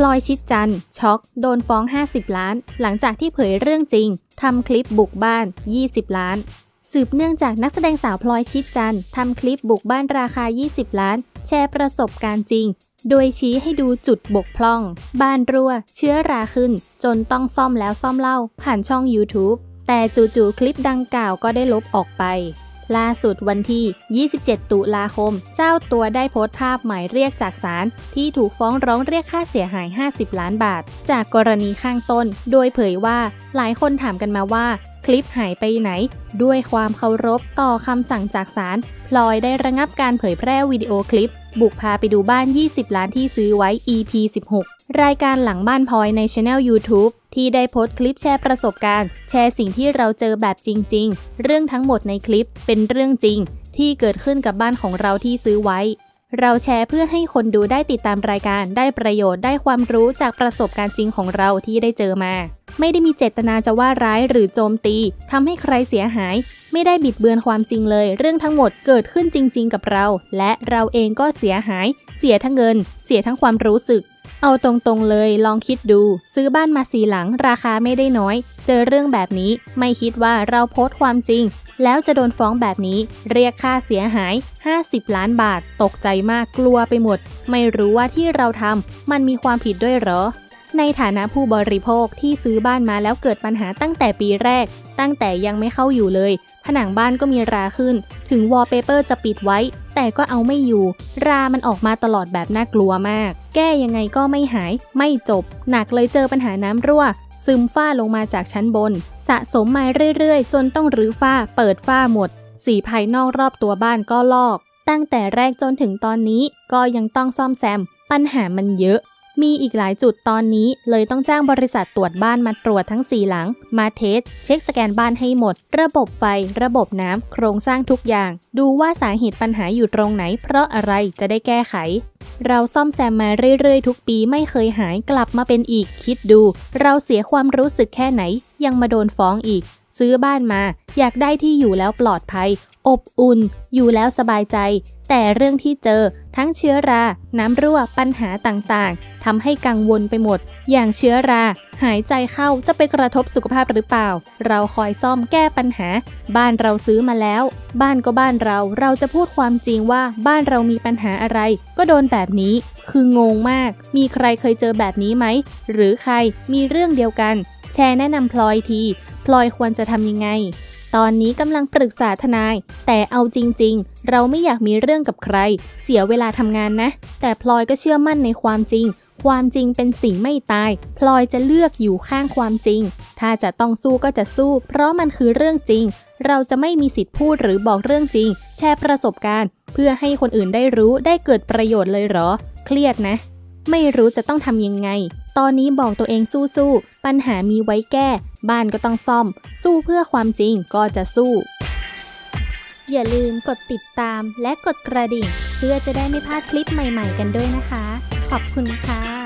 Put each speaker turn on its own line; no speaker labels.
พลอยชิดจันช็อก โดนฟ้อง 50 ล้าน หลังจากที่เผยเรื่องจริงทำคลิปบุกบ้าน 20 ล้าน สืบเนื่องจากนักแสดงสาวพลอยชิดจันทร์ทำคลิปบุกบ้านราคา 20 ล้าน แชร์ประสบการณ์จริง โดยชี้ให้ดูจุดบกพร่อง บ้านรั่ว เชื้อราขึ้น จนต้องซ่อมแล้วซ่อมเล่า ผ่านช่อง YouTube แต่จู่ๆคลิปดังกล่าวก็ได้ลบออกไป ล่าสุดวันที่ 27 ตุลาคม เจ้าตัวได้โพสต์ภาพหมายเรียกจากศาลที่ถูกฟ้องร้องเรียกค่าเสียหาย 50 ล้านบาท จากกรณีข้างต้น โดยเผยว่าหลายคนถามกันมาว่าคลิปหายไปไหน ด้วยความเคารพต่อคำสั่งจากศาลพลอยได้ระงับการเผยแพร่วิดีโอคลิป บุกพาไปดูบ้าน 20 ล้านที่ซื้อไว้ EP 16 รายการหลังบ้านพลอยในช anel YouTube ที่ได้โพสต์คลิปแชร์ประสบการณ์ แชร์สิ่งที่เราเจอแบบจริง ๆ เรื่องทั้งหมดในคลิปเป็นเรื่องจริง ที่เกิดขึ้นกับบ้านของเราที่ซื้อไว้ เราแชร์เพื่อให้คนดูได้ติดตามรายการ ได้ประโยชน์ได้ความรู้จากประสบการณ์จริงของเราที่ได้เจอมา ไม่ได้มีเจตนาจะว่าร้ายหรือโจมตีทำให้ใครเสียหาย ไม่ได้บิดเบือนความจริงเลย เรื่องทั้งหมดเกิดขึ้นจริง ๆ กับเรา และเราเองก็เสียหาย เสียทั้งเงิน เสียทั้งความรู้สึก เอาตรงๆเลยลองคิดดู ซื้อบ้านมาสีหลังราคาไม่ได้น้อย เจอเรื่องแบบนี้ ไม่คิดว่าเราโพสต์ความจริง แล้วจะโดนฟ้องแบบนี้ เรียกค่าเสียหาย 50 ล้านบาท ตกใจมากกลัวไปหมด ไม่รู้ว่าที่เราทำมันมีความผิดด้วยเหรอ ในฐานะผู้บริโภคที่ซื้อบ้านมาแล้วเกิดปัญหาตั้งแต่ปีแรก ตั้งแต่ยังไม่เข้าอยู่เลย ผนังบ้านก็มีราขึ้น ถึงวอลเปเปอร์จะปิดไว้ แต่ก็เอาไม่อยู่ รามันออกมาตลอดแบบน่ากลัวมาก แก้ยังไงก็ไม่หายไม่จบ หนักเลยเจอปัญหาน้ำรั่ว ซึมฝ้าลงมาจากชั้นบน สะสมมาเรื่อยๆ จนต้องรื้อฝ้า เปิดฝ้าหมด สีภายนอกรอบตัวบ้านก็ลอก ตั้งแต่แรกจนถึงตอนนี้ก็ยังต้องซ่อมแซม ปัญหามันเยอะ มีอีกหลายจุดตอนนี้เลยต้องจ้างบริษัทตรวจบ้านมาตรวจทั้งสี่หลัง มาเทส เช็คสแกนบ้านให้หมด ระบบไฟ ระบบน้ำ โครงสร้างทุกอย่าง ดูว่าสาเหตุปัญหาอยู่ตรงไหน เพราะอะไรจะได้แก้ไข เราซ่อมแซมมาเรื่อยๆ ทุกปีไม่เคยหายกลับมาเป็นอีก คิดดู เราเสียความรู้สึกแค่ไหน ยังมาโดนฟ้องอีก ซื้อบ้านมา อยากได้ที่อยู่แล้วปลอดภัย อบอุ่น อยู่แล้วสบายใจ แต่เรื่องที่เจอทั้งเชื้อรา น้ำรั่ว ปัญหาต่างๆ ทำให้กังวลไปหมด อย่างเชื้อรา หายใจเข้าจะไปกระทบสุขภาพหรือเปล่า เราคอยซ่อมแก้ปัญหา บ้านเราซื้อมาแล้ว บ้านก็บ้านเรา เราจะพูดความจริงว่าบ้านเรามีปัญหาอะไร ก็โดนแบบนี้ คืองงมาก มีใครเคยเจอแบบนี้ไหม หรือใครมีเรื่องเดียวกัน แชร์แนะนำพลอยที พลอยควรจะทำยังไง ตอนนี้กำลังปรึกษาทนาย แต่เอาจริง ๆ เราไม่อยากมีเรื่องกับใคร เสียเวลาทำงานนะ แต่พลอยก็เชื่อมั่นในความจริง ความจริงเป็นสิ่งไม่ตาย พลอยจะเลือกอยู่ข้างความจริง ถ้าจะต้องสู้ก็จะสู้ เพราะมันคือเรื่องจริง เราจะไม่มีสิทธิ์พูดหรือบอกเรื่องจริง แชร์ประสบการณ์ เพื่อให้คนอื่นได้รู้ได้เกิดประโยชน์เลยเหรอ เครียดนะ ไม่รู้จะต้องทำยังไง ตอนนี้บอกตัวเองสู้ๆปัญหามีไว้แก้ บ้านก็ต้องซ่อม สู้เพื่อความจริงก็จะสู้ อย่าลืมกดติดตามและกดกระดิ่ง เพื่อจะได้ไม่พลาดคลิปใหม่ ๆ กันด้วยนะคะ ขอบคุณค่ะ